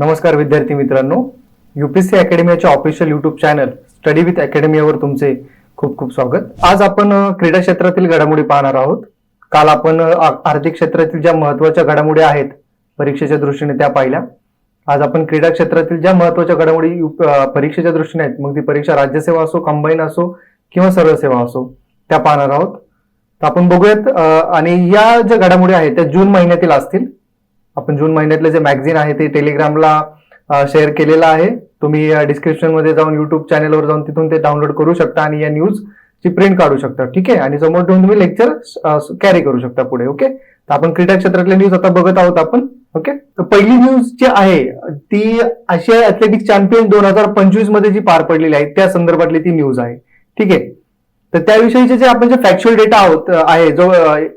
नमस्कार विद्यार्थी मित्रांनो. UPSC अकॅडमीच्या official YouTube channel study with अकॅडमीवर तुमचे खूप खूप स्वागत. आज आपण क्रीडा क्षेत्रातील घडामोडी पाहणार आहोत. काल आपण आर्थिक क्षेत्रातील ज्या महत्त्वाच्या घडामोडी आहेत परीक्षेच्या दृष्टीने त्या पाहिल्या. आज आपण क्रीडा क्षेत्रातील ज्या महत्त्वाच्या घडामोडी यु- परीक्षेच्या दृष्टीने आहेत मग ती परीक्षा राज्यसेवा असो कंबाईन असो किंवा सरळ सेवा असो त्या पाहणार आहोत. तर आपण बघूयात आणि या ज्या घडामोडी आहेत त्या जून महिन्यातील असतील. आपण जून महिन्यातलं जे मॅगझिन आहे ते टेलिग्रामला शेअर केलेलं आहे. तुम्ही डिस्क्रिप्शनमध्ये जाऊन युट्यूब चॅनलवर जाऊन तिथून ते डाउनलोड करू शकता आणि या न्यूज ची प्रिंट काढू शकता. ठीक आहे? आणि समोर ठेवून तुम्ही लेक्चर कॅरी करू शकता पुढे ओके तर आपण क्रीडा क्षेत्रातले न्यूज आता बघत आहोत आपण ओके तर पहिली न्यूज जी आहे ती आशिया ऍथलेटिक चॅम्पियन दोन हजार पंचवीसमध्ये जी पार पडलेली आहे त्या संदर्भातली ती न्यूज आहे. ठीक आहे? तर त्याविषयीचे जे आपण जे फॅक्च्युअल डेटा आहोत आहे जो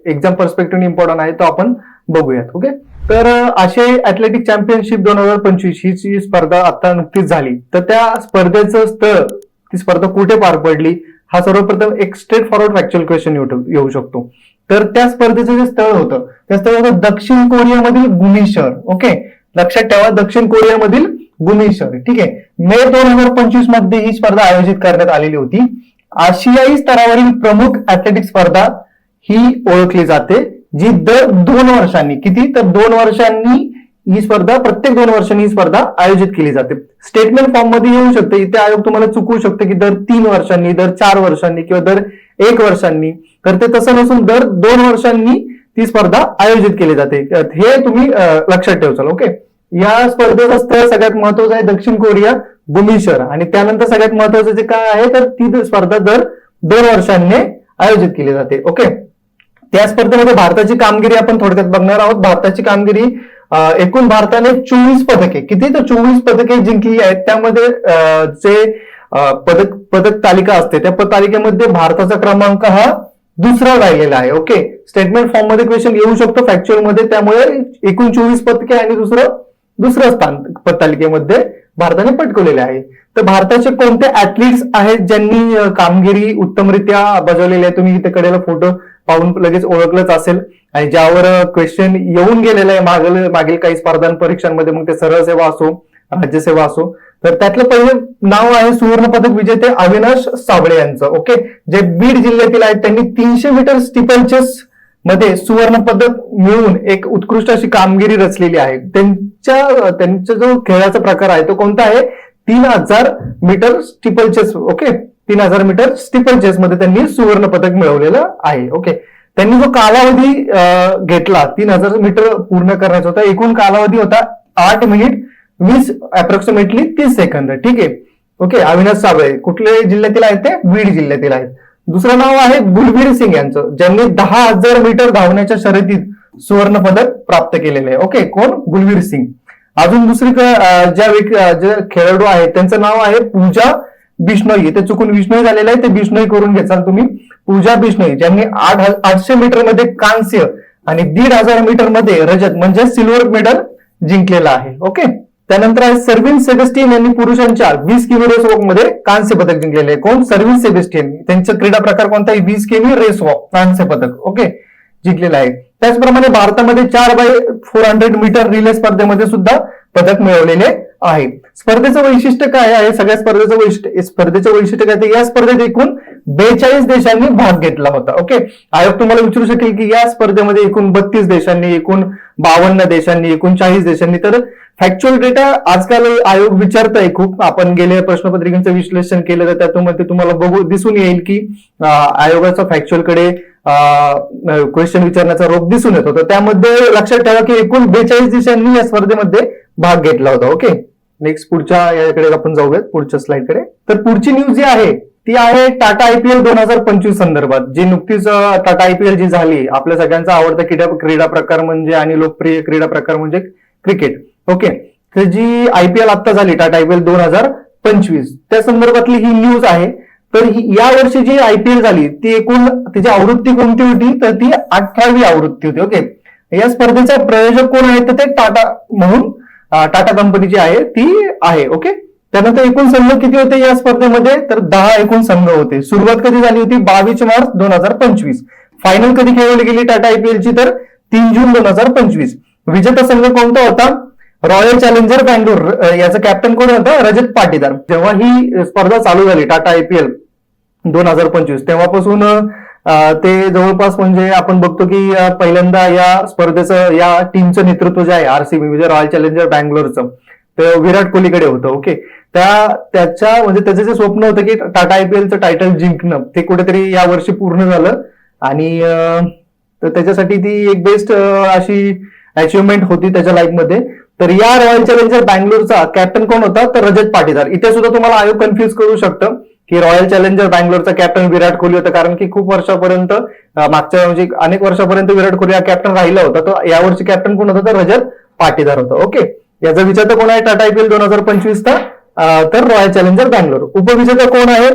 एक्झाम पर्स्पेक्टिव्ह इम्पॉर्टंट आहे तो आपण बघूयात ओके तर असे ऍथलेटिक चॅम्पियनशिप दोन हजार पंचवीस ही जी स्पर्धा आता नुकतीच झाली. तर त्या स्पर्धेचं स्थळ ती स्पर्धा कुठे पार पडली? हा सर्वप्रथम एक स्ट्रेट फॉरवर्ड फॅक्च्युअल क्वेश्चन येऊ शकतो. तर त्या स्पर्धेचं जे स्थळ होतं त्या स्थळ होतं दक्षिण कोरियामधील गुमी शहर. ओके? लक्षात ठेवा दक्षिण कोरियामधील गुमी शहर. ठीक आहे? मे दोन हजार पंचवीसमध्ये ही स्पर्धा आयोजित करण्यात आलेली होती. आशियाई स्तरावरील प्रमुख ऍथलेटिक स्पर्धा ही ओळखली जाते. जी दर दोन वर्षांनी किती तर दोन वर्षांनी ही स्पर्धा प्रत्येक दोन वर्षांनी ही स्पर्धा आयोजित केली जाते. स्टेटमेंट फॉर्ममध्ये येऊ शकते इथे आयोग तुम्हाला चुकवू शकते की दर तीन वर्षांनी दर चार वर्षांनी किंवा दर एक वर्षांनी. तर ते तसं नसून दर दोन वर्षांनी ती स्पर्धा आयोजित केली जाते. हे तुम्ही लक्षात ठेवचाल ओके? या स्पर्धेचा स्थळ सगळ्यात महत्वाचं आहे दक्षिण कोरिया भूमिशर आणि त्यानंतर सगळ्यात महत्वाचं जे काय आहे तर ती स्पर्धा दर दोन वर्षांनी आयोजित केली जाते ओके? त्या स्पर्धेमध्ये भारताची कामगिरी आपण थोडक्यात बघणार आहोत. भारताची कामगिरी एकूण भारताने चोवीस पदके किती तर चोवीस पदके जिंकली आहेत त्यामध्ये जे पदक पदक तालिका असते त्या पद तालिकेमध्ये भारताचा क्रमांक हा दुसरा राहिलेला आहे. ओके? स्टेटमेंट फॉर्ममध्ये क्वेश्चन येऊ शकतो फॅक्च्युअलमध्ये. त्यामुळे एकूण चोवीस पदके आणि दुसरं दुसरं स्थान पद तालिकेमध्ये भारताने पटकवलेले आहे. तर भारताचे कोणते ऍथलीट्स आहेत ज्यांनी कामगिरी उत्तमरित्या बजावलेली आहे? तुम्ही इथे कडेला फोटो पाहून लगेच ओळखलंच असेल. आणि ज्यावर क्वेश्चन येऊन गेलेलं आहे मागील मागील काही स्पर्धा परीक्षांमध्ये मग ते सरळ सेवा असो राज्यसेवा असो तर त्यातलं पहिलं नाव आहे सुवर्ण पदक विजेते अविनाश साबळे यांचं. ओके जे बीड जिल्ह्यातील आहेत त्यांनी तीनशे मीटर स्टिपल चेस मध्ये सुवर्ण पदक मिळवून एक उत्कृष्ट अशी कामगिरी रचलेली आहे. त्यांच्या त्यांचा जो खेळाचा प्रकार आहे तो कोणता आहे? तीन हजार मीटर स्टिपल चेस ओके तीन हजार मीटर स्टिपल चेस मध्ये त्यांनी सुवर्ण पदक मिळवलेलं आहे. ओके त्यांनी जो कालावधी घेतला तीन हजार मीटर पूर्ण करण्याचा होता एकूण कालावधी होता आठ मिनिट वीस अप्रॉक्सिमेटली तीस सेकंद ठीक आहे. ओके अविनाश साबळे कुठले जिल्ह्यातील आहेत ते? बीड जिल्ह्यातील आहेत. दुसरं नाव आहे गुलबीर सिंग यांचं ज्यांनी दहा हजार मीटर धावण्याच्या शर्यतीत सुवर्ण पदक प्राप्त केलेले आहे. ओके कोण? गुलबीर सिंग. अजून दुसरी ज्या खेळाडू आहेत त्यांचं नाव आहे पूजा बिष्णोई ते चुकून विष्णोई झालेलं आहे ते बिष्णोई करून घ्याल तुम्ही. पूजा बिष्णोई ज्यांनी आठ आठशे मीटरमध्ये कांस्य आणि दीड हजार मीटरमध्ये रजत म्हणजे सिल्वर मेडल जिंकलेला आहे. ओके त्यानंतर आहे सर्विन सेबेस्टियन यांनी पुरुषांच्या वीस किमी रेस वॉकमध्ये कांस्य पदक जिंकलेले आहे. कोण? सर्विन सेबेस्टियन. त्यांचा क्रीडा प्रकार कोणता आहे? वीस किमी रेस वॉक कांस्य पदक. ओके जिंकलेलं आहे. त्याचप्रमाणे भारतामध्ये चार by four hundred metre relay स्पर्धेमध्ये सुद्धा पदक मिळवलेले आहे. स्पर्धेचं वैशिष्ट्य काय आहे? सगळ्या स्पर्धेचं वैशिष्ट्य स्पर्धेचं वैशिष्ट्य काय तर या स्पर्धेत एकूण बेचाळीस देशांनी भाग घेतला होता ओके आयोग तुम्हाला विचारू शकेल की या स्पर्धेमध्ये एकूण बत्तीस देशांनी एकूण बावन्न देशांनी एकूण चाळीस देशांनी तर फॅक्च्युअल डेटा आजकाल आयोग विचारत आहे खूप. आपण गेल्या प्रश्नपत्रिकांचं विश्लेषण केलं तर त्यातून तुम्हाला बघू दिसून येईल की आयोगाचा फॅक्च्युअलकडे क्वेश्चन विचारण्याचा रोग दिसून येतो तर त्यामध्ये लक्षात ठेवा की एकूण बेचाळीस देशांनी या स्पर्धेमध्ये भाग घेतला होता ओके नेक्स्ट पुढच्या याकडे आपण जाऊयात पुढच्या स्लाइडकडे. तर पुढची न्यूज जी आहे ती आहे टाटा आयपीएल दोन हजार पंचवीस संदर्भात. जी नुकतीच टाटा आयपीएल जी झाली आपल्या सगळ्यांचा आवडता क्रीडा क्रीडा प्रकार म्हणजे आणि लोकप्रिय क्रीडा प्रकार म्हणजे क्रिकेट. ओके? तर जी आयपीएल आता झाली टाटा आयपीएल दोन हजार पंचवीस त्या संदर्भातली ही न्यूज आहे. तर ही या वर्षी जी आयपीएल झाली ती एकूण तिची आवृत्ती कोणती होती? तर ती अठरावी आवृत्ती होती. ओके? या स्पर्धेचा प्रायोजक कोण आहे तर ते टाटा म्हणून टाटा कंपनीची आहे ती आहे ओके त्यानंतर एकूण संघ किती होते या स्पर्धेमध्ये? तर दहा एकूण संघ होते. सुरुवात कधी झाली होती? बावीस मार्च दोन हजार पंचवीस. फायनल कधी खेळवली गेली टाटा आयपीएलची तर तीन जून दोन हजार पंचवीस. विजेता संघ कोणता होता? रॉयल चॅलेंजर बँगलोर याचा याचं कॅप्टन कोण होतं? रजत पाटीदार. जेव्हा ही स्पर्धा चालू झाली टाटा आयपीएल दोन हजार पंचवीस तेव्हापासून ते जवळपास म्हणजे आपण बघतो की पहिल्यांदा या स्पर्धेचं या टीमचं नेतृत्व जे आहे आरसीबी म्हणजे रॉयल चॅलेंजर बँगलोरचं ते विराट कोहलीकडे होतं ओके त्या त्याच्या म्हणजे त्याचं जे स्वप्न होतं की टाटा आयपीएलचं टायटल जिंकणं ते कुठेतरी या वर्षी पूर्ण झालं. आणि तर त्याच्यासाठी ती एक बेस्ट अशी अचिव्हमेंट होती त्याच्या लाईफमध्ये तर या रॉयल चॅलेंजर बँगलोरचा कॅप्टन कोण होता? तर रजत पाटीदार. इथे सुद्धा तुम्हाला आयोग कन्फ्युज करू शकतं. की रॉयल चॅलेंजर बँगलोरचा कॅप्टन विराट कोहली होता. कारण की खूप वर्षापर्यंत मागच्या म्हणजे अनेक वर्षापर्यंत विराट कोहली हा कॅप्टन राहिला होता. तर यावर्षी कॅप्टन कोण होता? तर रजत पाटीदार होता. ओके याचा विजेता कोण आहे? टाटा आयपीएल दोन हजार पंचवीसचा तर रॉयल चॅलेंजर बँगलोर उपविजेता कोण आहे?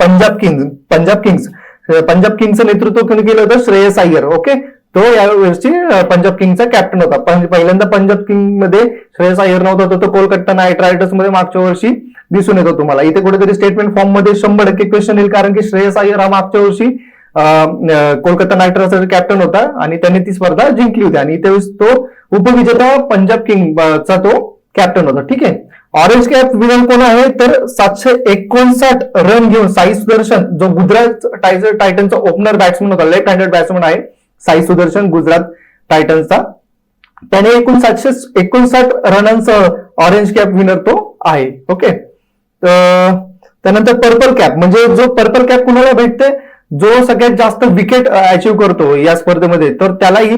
Punjab Kings Punjab Kings. Punjab किंग्सचं नेतृत्व कोणी केलं होतं? श्रेयस अय्यर. ओके तो या वर्षी पंजाब किंगचा कॅप्टन होता. पण पहिल्यांदा पंजाब किंगमध्ये श्रेयस अय्यर नव्हता. तो कोलकाता नाईट रायडर्समध्ये मागच्या वर्षी दिसून येतो तुम्हाला. इथे कुठेतरी स्टेटमेंट फॉर्ममध्ये शंभर टक्के क्वेश्चन येईल कारण की श्रेयस अय्यर हा मागच्या वर्षी कोलकाता नाईट रायडर्सचा कॅप्टन होता आणि त्यांनी ती स्पर्धा जिंकली होती. आणि त्यावेळेस तो उपविजेता पंजाब किंग चा तो कॅप्टन होता. ठीक आहे? ऑरेंज कॅप विनर कोण आहे? तर सातशे एकोणसाठ रन घेऊन साई सुदर्शन जो गुजरात टायगर टायटनचा ओपनर बॅट्समन होता लेफ्ट हँडेड बॅट्समन आहे साई सुदर्शन गुजरात टायटन्सचा त्याने एकूण सातशे एकोणसाठ रनांसह ऑरेंज कॅप विनर तो आहे. ओके त्यानंतर पर्पल कॅप म्हणजे जो पर्पल कॅप कुणाला भेटते? जो सगळ्यात जास्त विकेट अचीव्ह करतो या स्पर्धेमध्ये तर त्याला ही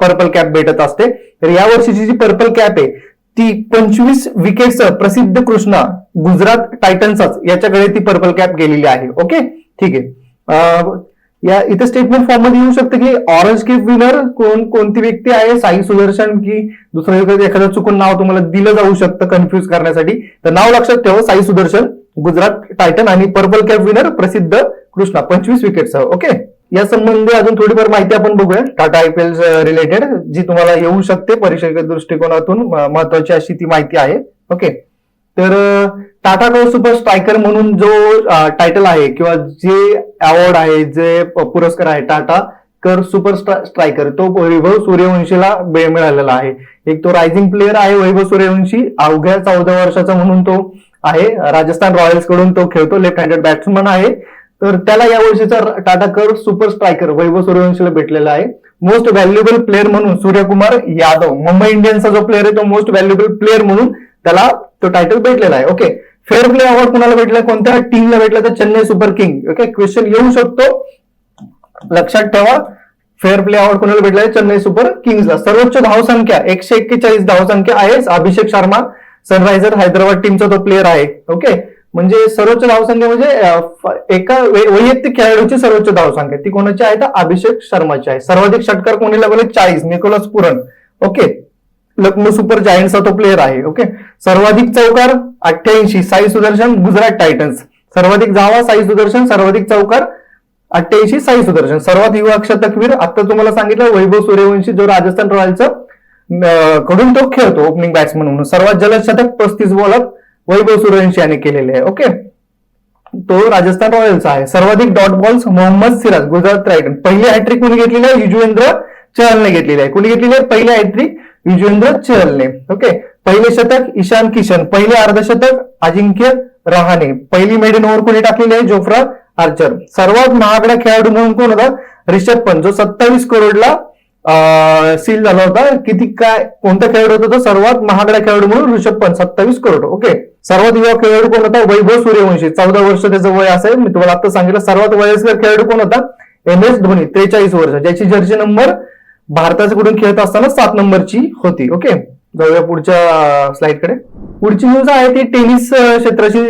पर्पल कॅप भेटत असते. तर या वर्षीची जी पर्पल कॅप आहे ती पंचवीस विकेटसह प्रसिद्ध कृष्णा गुजरात टायटन्सच याच्याकडे ती पर्पल कॅप गेलेली आहे. ओके ठीक आहे. या इथे स्टेटमेंट फॉर्ममध्ये येऊ शकतं की ऑरेंज कॅप विनर कोण कोणती व्यक्ती आहे? साई सुदर्शन की दुसरं एखादं चुकून नाव तुम्हाला दिलं जाऊ शकतं कन्फ्युज करण्यासाठी. तर नाव लक्षात ठेवा साई सुदर्शन गुजरात टायटन आणि purple cap winner Prasidh Krishna पंचवीस विकेटसह ओके या संबंधी अजून थोडीफार माहिती आपण बघूया. टाटा आयपीएल रिलेटेड जी तुम्हाला येऊ शकते. परीक्षेच्या दृष्टिकोनातून महत्वाची अशी ती माहिती आहे ओके तर uh, टाटा को सुपर स्ट्रायकर म्हणून जो टायटल आहे किंवा जे अवॉर्ड आहे जे पुरस्कार आहे टाटा कर सुपर स्ट्रायकर तो वैभव सूर्यवंशीला मिळालेला आहे. एक तो रायझिंग प्लेअर आहे वैभव सूर्यवंशी अवघ्या चौदा वर्षाचा म्हणून तो आहे. राजस्थान रॉयल्सकडून तो खेळतो लेफ्ट हँडेड बॅट्समन आहे. तर त्याला या वर्षीचा टाटा कर सुपर स्ट्रायकर वैभव सूर्यवंशीला भेटलेला आहे. मोस्ट व्हॅल्युएबल प्लेअर म्हणून सूर्यकुमार यादव मुंबई इंडियन्सचा जो प्लेअर आहे तो मोस्ट व्हॅल्युएबल प्लेअर म्हणून त्याला तो टायटल भेटलेला आहे. ओके फेअर प्ले अवॉर्ड कुणाला भेटला? कोणत्या टीमला भेटला? तर Chennai Super King. Okay question येऊ शकतो. लक्षात ठेवा. फेअर प्ले अवॉर्ड कोणाला भेटला? चेन्नई सुपर किंग्सला. सर्वोच्च धावसंख्या एकशे एक्केचाळीस धावसंख्या आहे अभिषेक शर्मा सनरायझर हैदराबाद टीमचा तो प्लेअर आहे. ओके म्हणजे सर्वोच्च धावसंख्या म्हणजे एका वैयक्तिक खेळाडूची सर्वोच्च धावसंख्या. ती कोणाची आहे? तर अभिषेक शर्माची आहे. सर्वाधिक षटकार कोणी लागले? चाळीस. निकोलस पुरण ओके लखनौ सुपर जायंटचा तो प्लेअर आहे ओके सर्वाधिक चौकार अठ्ठ्याऐंशी साई सुदर्शन गुजरात टायटन्स. सर्वाधिक जावा साई सुदर्शन सर्वाधिक चौकार अठ्ठ्याऐंशी साई सुदर्शन. सर्वात युवा शतकवीर आता तुम्हाला सांगितलं वैभव सूर्यवंशी जो राजस्थान रॉयल्सचं कडून तो खेळतो ओपनिंग बॅट्समन म्हणून. सर्वात जलद शतक पस्तीस बॉलात वैभव सूर्यवंशी याने केलेले आहे ओके तो राजस्थान रॉयल्सचा आहे. सर्वाधिक dot balls Mohammed Siraj Gujarat Titan पहिली हॅट्रिक कोणी घेतलेली आहे? युजवेंद्र चहलने घेतलेली आहे. कोणी घेतलेली आहे? पहिली हॅट्रिक युजवेंद्र चहलने ओके पहिले शतक ईशान किशन. पहिले अर्धशतक अजिंक्य रहाणे. पहिली मेडन ओव्हर कोणी टाकलेली आहे? Jofra Archer. सर्वात महागडा खेळाडू म्हणून कोण होता? रिषभ पंत. जो सत्तावीस करोडला सील झाला होता. किती काय कोणता खेळाडू होता तो? सर्वात महागडा खेळाडू म्हणून ऋषभ पंत. सत्तावीस करोड. ओके सर्वात युवा खेळाडू कोण होता? वैभव सूर्यवंशी. चौदा वर्ष त्याचं वय असेल. मी तुम्हाला आता सांगितलं सर्वात वयस्कर खेळाडू कोण होता? M S Dhoni. त्रेचाळीस वर्ष. ज्याची जर्सी नंबर भारताच्या कुठून खेळत असताना सात नंबरची होती. ओके जाऊया पुढच्या स्लाइडकडे. पुढची न्यूज आहे ती टेनिस क्षेत्राशी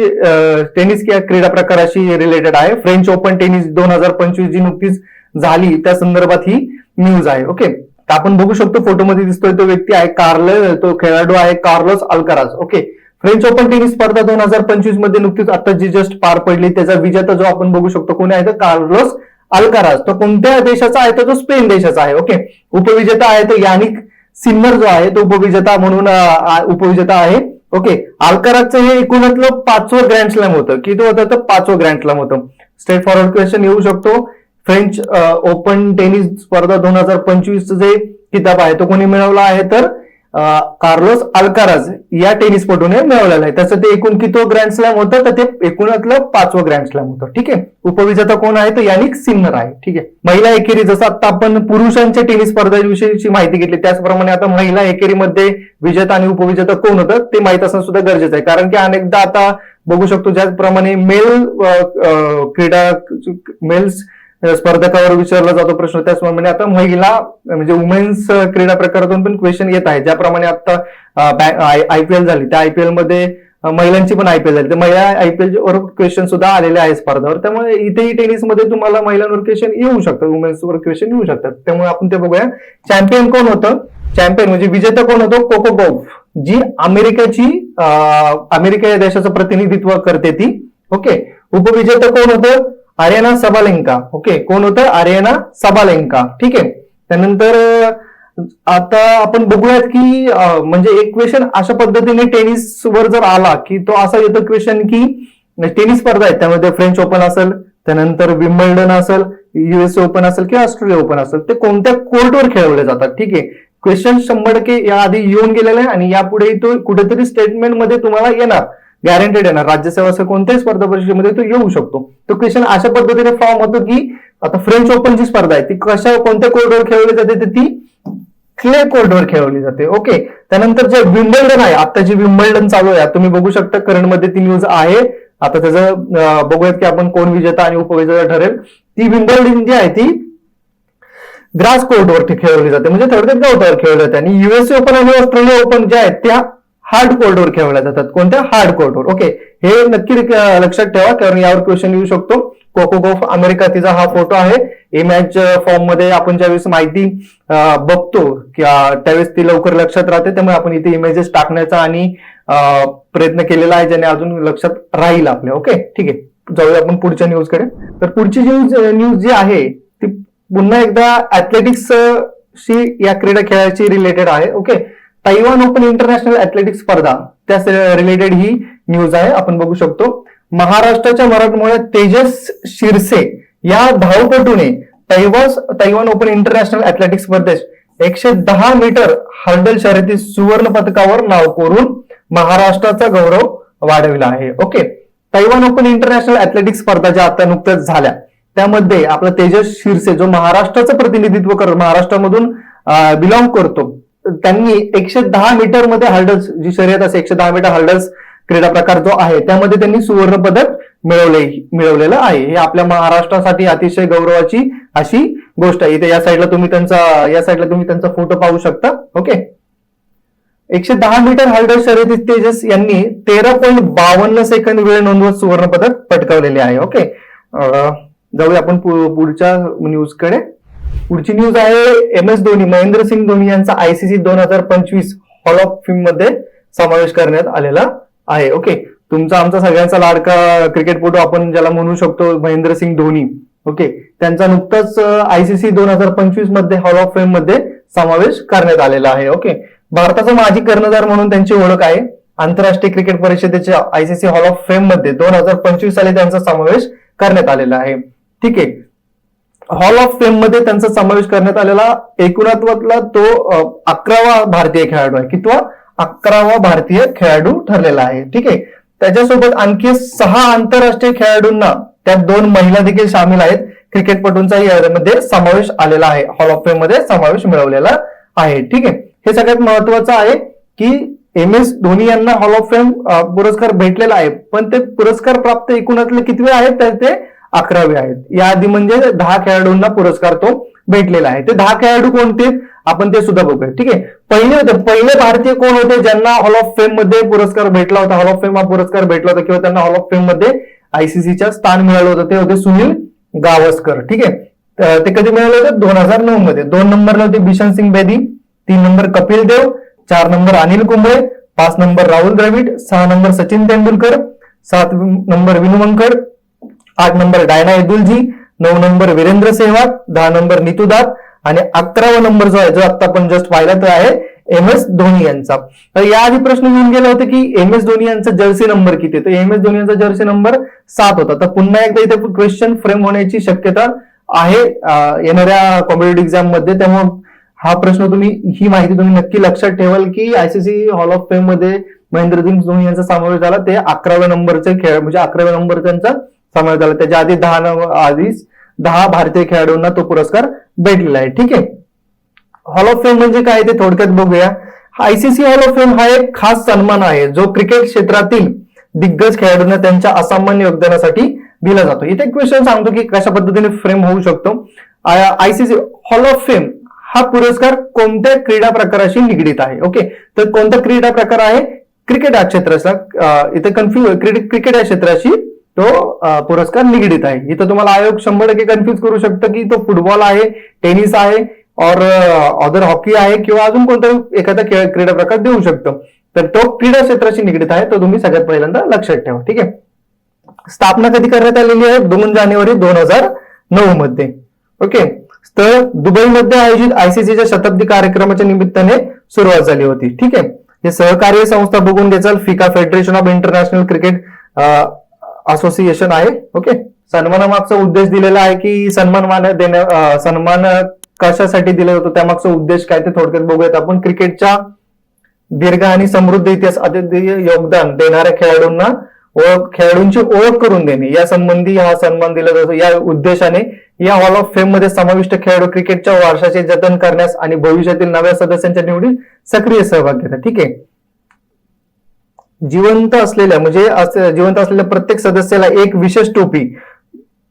टेनिस क्रीडा प्रकाराशी रिलेटेड आहे. फ्रेंच ओपन टेनिस दोन हजार पंचवीस जी नुकतीच झाली. त्या संदर्भात ही न्यूज आहे. ओके तर आपण बघू शकतो फोटोमध्ये दिसतोय तो व्यक्ती आहे कार्ल तो खेळाडू आहे Carlos Alcaraz. Okay French Open tennis स्पर्धा दोन हजार पंचवीसमध्ये नुकतीच आता जी जस्ट पार पडली त्याचा विजेता जो आपण बघू शकतो कोणी आहे? तर कार्लोस अल्काराज. तो कोणत्या देशाचा आहे? तर तो स्पेन देशाचा आहे. ओके उपविजेता आहे तो यानिक सिन्नर जो आहे तो उपविजेता म्हणून उपविजेता आहे. ओके अल्काराजचं हे एकूणातलं पाचवं ग्रँड स्लॅम होतं. किती होतं तर पाचवं ग्रँड स्लॅम होतं. स्ट्रेट फॉरवर्ड क्वेश्चन येऊ शकतो. फ्रेंच ओपन टेनिस स्पर्धा दोन हजार पंचवीस जे किताब आहे तो कोणी मिळवला आहे तर कार्लोस अल्काराज या टेनिसपटूने मिळवलेला आहे. त्याचं ते एकूण किती ग्रँड स्लॅम होतं? तर ते एकूणातलं पाचवं ग्रँड स्लॅम होतं. ठीक आहे? उपविजेता कोण आहे? तर यानिक सिन्नर आहे. ठीक आहे? महिला एकेरी जसं आता आपण पुरुषांच्या टेनिस स्पर्धांविषयीची माहिती घेतली त्याचप्रमाणे आता महिला एकेरीमध्ये विजेता आणि उपविजेता कोण होतं? ते माहीत असणं सुद्धा गरजेचं आहे. कारण की अनेकदा आता बघू शकतो ज्याप्रमाणे मेल क्रीडा मेल्स स्पर्धकावर विचारला जातो प्रश्न. त्याचप्रमाणे आता महिला म्हणजे वुमेन्स क्रीडा प्रकारातून पण क्वेश्चन येत आहे ज्याप्रमाणे आता आयपीएल झाली. त्या आयपीएलमध्ये महिलांची पण आयपीएल झाली. तर महिला आयपीएल वर क्वेश्चन सुद्धा आलेले आहे स्पर्धावर. त्यामुळे इथेही टेनिसमध्ये तुम्हाला महिलांवर क्वेश्चन येऊ शकतात. वुमेन्स वर क्वेश्चन येऊ शकतात. त्यामुळे आपण ते बघूया. चॅम्पियन कोण होतं? चॅम्पियन म्हणजे विजेता कोण होतो? कोको गौफ जी अमेरिकेची अमेरिका या देशाचं प्रतिनिधित्व करते ती. ओके उपविजेता कोण होतं? Aryna Sabalenka. ओके कोण होतं? Aryna Sabalenka. ठीक आहे? त्यानंतर आता आपण बघूयात की म्हणजे एक क्वेश्चन अशा पद्धतीने टेनिस वर जर आला की तो असा येतो क्वेश्चन की टेनिस स्पर्धा आहेत. त्यामध्ये फ्रेंच ओपन असेल त्यानंतर विम्बल्डन असेल युएस ओपन असेल किंवा ऑस्ट्रेलिया ओपन असेल ते कोणत्या कोर्टवर खेळवले जातात? ठीक आहे? क्वेश्चन शंभर टक्के याआधी येऊन गेलेला आहे आणि यापुढे तो कुठेतरी स्टेटमेंटमध्ये तुम्हाला येणार. गॅरंटेड येणार राज्यसेवा असं कोणत्याही स्पर्धा परीक्षेमध्ये तो येऊ शकतो. तो क्वेश्चन अशा पद्धतीने फॉर्म होतो की आता फ्रेंच ओपनची स्पर्धा आहे ती कशा कोणत्या कोर्टवर खेळवली जाते तर ती क्ले कोर्टवर खेळवली जाते. ओके त्यानंतर जे विम्बल्डन आहे आता जी विम्बल्डन चालू आहे तुम्ही बघू शकता करंटमध्ये ती न्यूज आहे. आता त्याचं बघूयात की आपण कोण विजेता आणि उपविजेता ठरेल. ती विम्बल्डन जी आहे ती ग्रास कोर्टवरती खेळवली जाते. म्हणजे थोडक्यात गवतावर खेळवली जाते. आणि युएसए ओपन आणि ऑस्ट्रेलिया ओपन जे आहेत त्या हार्ड कोर्टवर खेळल्या जातात. कोणत्या? हार्ड कोर्टवर ओके हे नक्की लक्षात ठेवा कारण यावर क्वेश्चन येऊ शकतो. कोको गोफ अमेरिका तिचा हा फोटो आहे. ए मॅच फॉर्ममध्ये आपण ज्यावेळेस माहिती बघतो त्यावेळेस ती लवकर लक्षात राहते त्यामुळे आपण इथे इमेजेस टाकण्याचा आणि प्रयत्न केलेला आहे ज्याने अजून लक्षात राहील आपल्या. ओके ठीक आहे. जाऊया आपण पुढच्या न्यूजकडे तर पुढची न्यूज न्यूज जी आहे ती पुन्हा एकदा ऍथलेटिक्स शी या क्रीडा खेळाची रिलेटेड आहे. Okay Taiwan Open International Athletics स्पर्धा त्या रिलेटेड ही न्यूज आहे आपण बघू शकतो. महाराष्ट्राच्या मराठमोळ्या तेजस शिरसे या धावपटूने तैवास तैवान ओपन इंटरनॅशनल ऍथलेटिक्स स्पर्धेत एकशे दहा मीटर हर्डल शर्यतीत सुवर्ण पदकावर नाव कोरून महाराष्ट्राचा गौरव वाढविला आहे. Okay. Taiwan Open International Athletics स्पर्धा ज्या आता नुकत्याच झाल्या त्यामध्ये आपला तेजस शिरसे जो महाराष्ट्राचं प्रतिनिधित्व कर महाराष्ट्रामधून बिलॉंग करतो त्यांनी एकशे दहा मीटरमध्ये हर्डल्स जी शर्यत असते एकशे दहा मीटर हर्डल्स क्रीडा प्रकार जो आहे त्यामध्ये त्यांनी सुवर्ण पदक मिळवले मिळवलेलं आहे. हे आपल्या महाराष्ट्रासाठी अतिशय गौरवाची अशी गोष्ट आहे. इथे या साईडला तुम्ही त्यांचा या साईडला तुम्ही त्यांचा फोटो पाहू शकता. ओके एकशे दहा मीटर हर्डल शर्यतीत तेजस यांनी तेरा पॉईंट बावन्न सेकंद वेळ नोंदवत सुवर्ण पदक पटकावलेले आहे. ओके जाऊया आपण पु- पुढच्या न्यूजकडे पुढची न्यूज आहे एम एस धोनी महेंद्र सिंग धोनी यांचा आयसीसी दोन हजार पंचवीस हॉल ऑफ फेममध्ये समावेश करण्यात आलेला आहे. ओके तुमचा आमचा सगळ्यांचा लाडका क्रिकेटपटू आपण ज्याला म्हणू शकतो महेंद्र सिंग धोनी. ओके त्यांचा नुकताच आयसीसी दोन हजार पंचवीसमध्ये हॉल ऑफ फेममध्ये समावेश करण्यात आलेला आहे. ओके भारताचा माजी कर्णधार म्हणून त्यांची ओळख आहे. आंतरराष्ट्रीय क्रिकेट परिषदेच्या आयसीसी हॉल ऑफ फेममध्ये दोन हजार पंचवीस साली त्यांचा समावेश करण्यात आलेला आहे. ठीक आहे. हॉल ऑफ फेममध्ये त्यांचा समावेश करण्यात आलेला एकूणात्वातला तो अकरावा भारतीय खेळाडू आहे किंवा अकरावा भारतीय खेळाडू ठरलेला आहे. ठीक आहे? त्याच्यासोबत आणखी सहा आंतरराष्ट्रीय खेळाडूंना त्यात दोन महिला देखील सामील आहेत. क्रिकेटपटूंचा यामध्ये समावेश आलेला आहे. हॉल ऑफ फेममध्ये समावेश मिळवलेला आहे. ठीक आहे? हे सगळ्यात महत्वाचं आहे की एम एस धोनी यांना हॉल ऑफ फेम पुरस्कार भेटलेला आहे. पण ते पुरस्कार प्राप्त एकूणातले कितवे आहेत? तर ते अकरावे आहेत. याआधी म्हणजे दहा खेळाडूंना पुरस्कार तो भेटलेला आहे. ते दहा खेळाडू कोणते? आपण ते सुद्धा बघूया ठीक आहे? पहिले होते. पहिले भारतीय कोण होते? ज्यांना हॉल ऑफ फेममध्ये पुरस्कार भेटला होता. हॉल ऑफ फेम हा पुरस्कार भेटला होता किंवा त्यांना हॉल ऑफ फेममध्ये आयसीसीच्या स्थान मिळालं होतं. ते होते सुनील गावस्कर. ठीक आहे? ते कधी मिळाले होते? दोन हजार नऊ मध्ये. दोन नंबरला होते बिशन सिंग बेदी तीन नंबर कपिल देव चार नंबर अनिल कुंबळे पाच नंबर राहुल द्रविड सहा नंबर सचिन तेंडुलकर सात नंबर विनू आठ नंबर डायना एदुलजी नऊ नंबर वीरेंद्र सेहवाग दहा नंबर नीतू दात आणि अकरावा नंबर जो आहे जो आता आपण जस्ट पाहिला तो आहे एम एस धोनी यांचा. तर याआधी प्रश्न घेऊन गेला होता की एम एस धोनी यांचा जर्सी नंबर किती आहे? तर एम एस धोनी यांचा जर्सी नंबर सात होता. तर पुन्हा एकदा इथे क्वेश्चन फ्रेम होण्याची शक्यता आहे येणाऱ्या कॉम्पिटेटिव्ह एक्झाममध्ये. त्यामुळे हा प्रश्न तुम्ही ही माहिती तुम्ही नक्की लक्षात ठेवाल की आयसीसी हॉल ऑफ फेममध्ये महेंद्रसिंग धोनी यांचा समावेश झाला. ते अकराव्या नंबरचे खेळ म्हणजे अकराव्या नंबर त्यांचा समावेश झाला. त्याच्या आधी दहा आधीच दहा भारतीय खेळाडूंना तो पुरस्कार भेटलेला आहे. ठीक आहे? हॉल ऑफ फेम म्हणजे काय ते थोडक्यात बघूया. आयसीसी हॉल ऑफ फेम हा एक खास सन्मान आहे जो क्रिकेट क्षेत्रातील दिग्गज खेळाडूंना त्यांच्या असामान्य योगदानासाठी दिला जातो. इथे क्वेश्चन सांगतो की कशा पद्धतीने फ्रेम होऊ शकतो. आयसीसी हॉल ऑफ फेम हा पुरस्कार कोणत्या क्रीडा प्रकाराशी निगडीत आहे? ओके तर कोणता क्रीडा प्रकार आहे? क्रिकेट या क्षेत्राचा. इथे कन्फ्युज क्रिकेट या क्षेत्राशी तो पुरस्कार निगडीत आहे. इथं तुम्हाला आयोग शंभर टक्के कन्फ्युज करू शकतं की तो फुटबॉल आहे टेनिस आहे और अदर हॉकी आहे किंवा अजून कोणता एखादा खेळ क्रीडा प्रकार देऊ शकतो. तर तो क्रीडा क्षेत्राशी निगडीत आहे तो तुम्ही सगळ्यात पहिल्यांदा लक्षात ठेवा ठीक आहे? स्थापना कधी करण्यात आलेली आहे? दोन जानेवारी दोन हजार नऊ मध्ये. ओके? तर दुबईमध्ये आयोजित आयसीसीच्या शताब्दी कार्यक्रमाच्या निमित्ताने सुरुवात झाली होती ठीक आहे? हे सहकार्य संस्था बघून घ्याल FICA federation of international cricket association आहे ओके सन्मानामागचा उद्देश दिलेला आहे की सन्मान मान देण्या सन्मान कशासाठी दिला जातो त्यामागचा उद्देश काय ते थोडक्यात बघूयात आपण. क्रिकेटच्या दीर्घ आणि समृद्ध इतिहास अद्वितीय योगदान देणाऱ्या खेळाडूंना ओळख खेळाडूंची ओळख करून देणे. या संबंधी हा सन्मान दिला जातो. या उद्देशाने या हॉल ऑफ फेममध्ये समाविष्ट खेळाडू क्रिकेटच्या वारशाचे जतन करण्यास आणि भविष्यातील नव्या सदस्यांच्या निवडीत सक्रिय सहभाग घेतात. ठीक आहे? जिवंत असलेल्या म्हणजे जिवंत असलेल्या प्रत्येक सदस्याला एक विशेष टोपी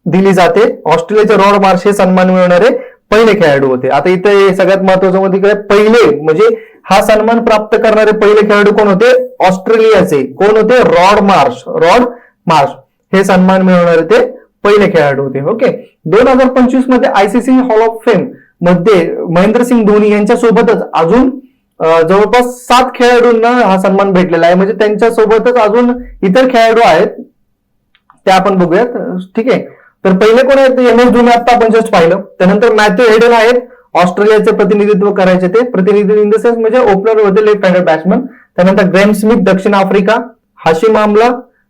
दिली जाते. ऑस्ट्रेलियाचे रॉड मार्श हे सन्मान मिळवणारे पहिले खेळाडू होते. आता इथे सगळ्यात महत्वाचं म्हणजे इकडे पहिले म्हणजे हा सन्मान प्राप्त करणारे पहिले खेळाडू कोण होते? ऑस्ट्रेलियाचे. कोण होते? रॉड मार्श रॉड मार्श हे सन्मान मिळवणारे ते पहिले खेळाडू होते. ओके? दोन हजार पंचवीसमध्ये आयसीसी हॉल ऑफ फेममध्ये महेंद्रसिंग धोनी यांच्या सोबतच अजून जवळपास सात खेळाडूंना हा सन्मान भेटलेला आहे. म्हणजे त्यांच्यासोबतच अजून इतर खेळाडू आहेत. ते आपण बघूयात. ठीक आहे. तर पहिले कोण आहेत? एम एस धोनी आता आपण जस्ट पाहिलं. त्यानंतर मॅथ्यू हेडन आहेत. ऑस्ट्रेलियाचे प्रतिनिधित्व करायचे ते. प्रतिनिधी इन द सेन्स म्हणजे ओपनर होते लेफ्ट हँडर बॅट्समन त्यानंतर ग्रॅम स्मिथ दक्षिण आफ्रिका. हाशिम आमला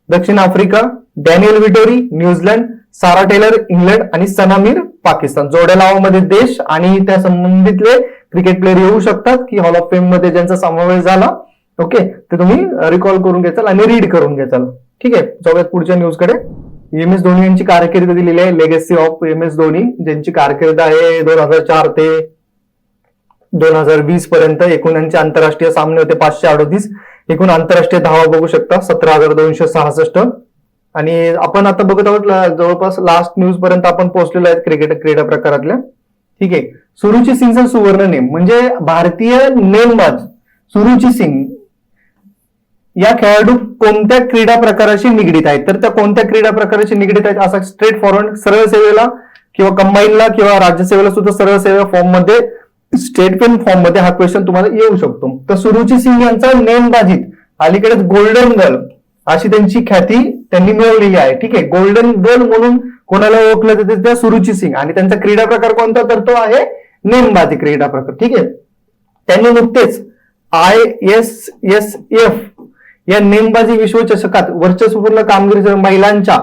दक्षिण Africa. Daniel Vettori New Zealand. Sarah Taylor England आणि सनामीर पाकिस्तान. जोड्या लावामध्ये देश आणि त्या संबंधितले क्रिकेट प्लेअर येऊ शकतात की हॉल ऑफ फेममध्ये ज्यांचा समावेश झाला ओके ते तुम्ही रिकॉल करून घेचाल आणि रीड करून घेचाल ठीक आहे? जाऊयात पुढच्या न्यूजकडे. एम एस धोनी यांची कारकीर्द दिलेली आहे. Legacy of M S Dhoni ज्यांची कारकीर्द आहे दोन हजार चार ते दोन हजार वीस पर्यंत एकूण यांचे आंतरराष्ट्रीय सामने होते पाचशे अडतीस. एकूण आंतरराष्ट्रीय धावा बघू शकता सतरा हजार दोनशे सहासष्ट. आणि आपण आता बघत आहोत जवळपास लास्ट न्यूज पर्यंत आपण पोहोचलेलो आहेत क्रिकेट क्रीडा प्रकारातल्या. ठीक आहे? सुरुची सिंगचा सुवर्ण नेम म्हणजे भारतीय नेमबाज सुरुची सिंग या खेळाडू कोणत्या क्रीडा प्रकाराशी निगडीत आहेत? तर त्या कोणत्या क्रीडा प्रकाराशी निगडीत आहेत? असा स्ट्रेट फॉरवर्ड सरळ सेवेला किंवा कंबाईनला किंवा राज्यसेवेला सुद्धा सरळ सेवा फॉर्ममध्ये स्टेट पेन फॉर्ममध्ये हा क्वेश्चन तुम्हाला येऊ शकतो. तर सुरुची सिंग यांचा नेमबाजीत अलीकडेच गोल्डन गर्ल अशी त्यांची ख्याती त्यांनी मिळवलेली आहे. ठीक आहे? गोल्डन गर्ल म्हणून कोणाला ओळखलं जाते? त्या सुरुची सिंग. आणि त्यांचा क्रीडा प्रकार कोणता? तर तो आहे नेमबाजी क्रीडा प्रकार. ठीक आहे? त्यांनी नुकतेच आय एस एस एफ या नेमबाजी विश्वचषकात वर्चस्वपूर्ण कामगिरी महिलांच्या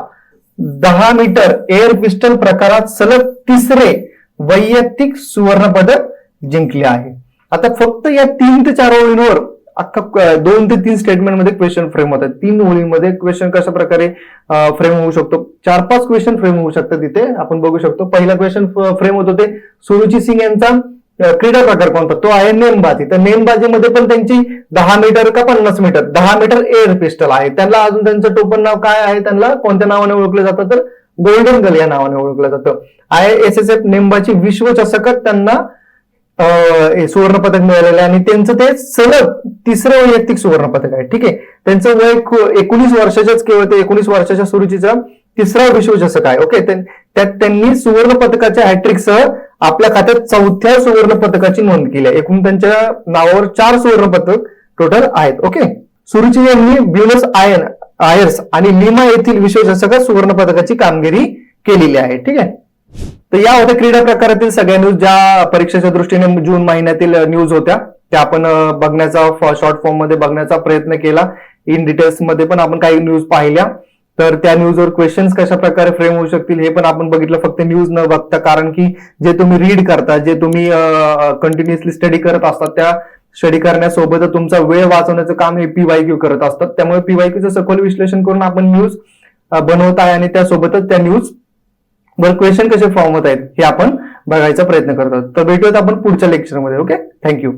दहा मीटर एअर पिस्टल प्रकारात सलग तिसरे वैयक्तिक सुवर्ण पदक जिंकले आहे. आता फक्त या तीन ते चार ओळींवर अख्खा दोन ते तीन स्टेटमेंटमध्ये क्वेश्चन फ्रेम होतात. तीन ओळींमध्ये क्वेश्चन कशा प्रकारे फ्रेम होऊ शकतो? चार पाच क्वेश्चन फ्रेम होऊ शकतात तिथे आपण बघू शकतो. पहिला क्वेश्चन फ्रेम होत होते. सुरुची सिंग यांचा क्रीडा प्रकार कोणता? तो आहे नेमबाजी. तर नेमबाजीमध्ये पण त्यांची दहा मीटर का पन्नास मीटर दहा मीटर एअर पिस्टल आहे. त्यांना अजून त्यांचं टोपण नाव काय आहे? त्यांना कोणत्या नावाने ओळखलं जातं? तर गोल्डन गल या नावाने ओळखलं जातं. आय एस एस एफ नेमबाजी विश्वचषकात त्यांना सुवर्ण पदक मिळालेलं आहे. आणि त्यांचं ते सलग तिसरं वैयक्तिक सुवर्ण पदक आहे. ठीक आहे? त्यांचं वय एकोणीस वर्षाच्याच केवळ ते एकोणीस वर्षाच्या सुरुचीचा तिसरा विश्वचषक आहे. ओके? त्यात त्यांनी सुवर्ण पदकाच्या हॅट्रिकसह आपल्या खात्यात चौथ्या सुवर्ण पदकाची नोंद केली आहे. एकूण त्यांच्या नावावर चार सुवर्ण पदक टोटल आहेत. ओके? सुरुची यांनी ब्युनस आयन आयर्स आणि लिमा येथील विश्वचषकात सुवर्ण पदकाची कामगिरी केलेली आहे. ठीक आहे? तर या होत्या क्रीडा प्रकारातील सगळ्या न्यूज ज्या परीक्षेच्या दृष्टीने जून महिन्यातील न्यूज होत्या त्या आपण बघण्याचा शॉर्ट फॉर्ममध्ये बघण्याचा प्रयत्न केला. इन डिटेल्समध्ये पण आपण काही न्यूज पाहिल्या. तर त्या न्यूजवर क्वेश्चन्स कशा प्रकारे फ्रेम होऊ शकतील हे पण आपण बघितलं. फक्त न्यूज न बघता कारण की जे तुम्ही रीड करता जे तुम्ही कंटिन्युअसली स्टडी करत असतात त्या स्टडी करण्यासोबत तुमचा वेळ वाचवण्याचं काम हे पीवायक्यू करत असतात. त्यामुळे पीवायक्यूचं सखोल विश्लेषण करून आपण न्यूज बनवत आहे आणि त्यासोबतच त्या न्यूज बरं क्वेश्चन कसे फॉर्म होत आहेत हे आपण बघायचा प्रयत्न करतो तर भेटूयात आपण पुढच्या लेक्चरमध्ये ओके थँक्यू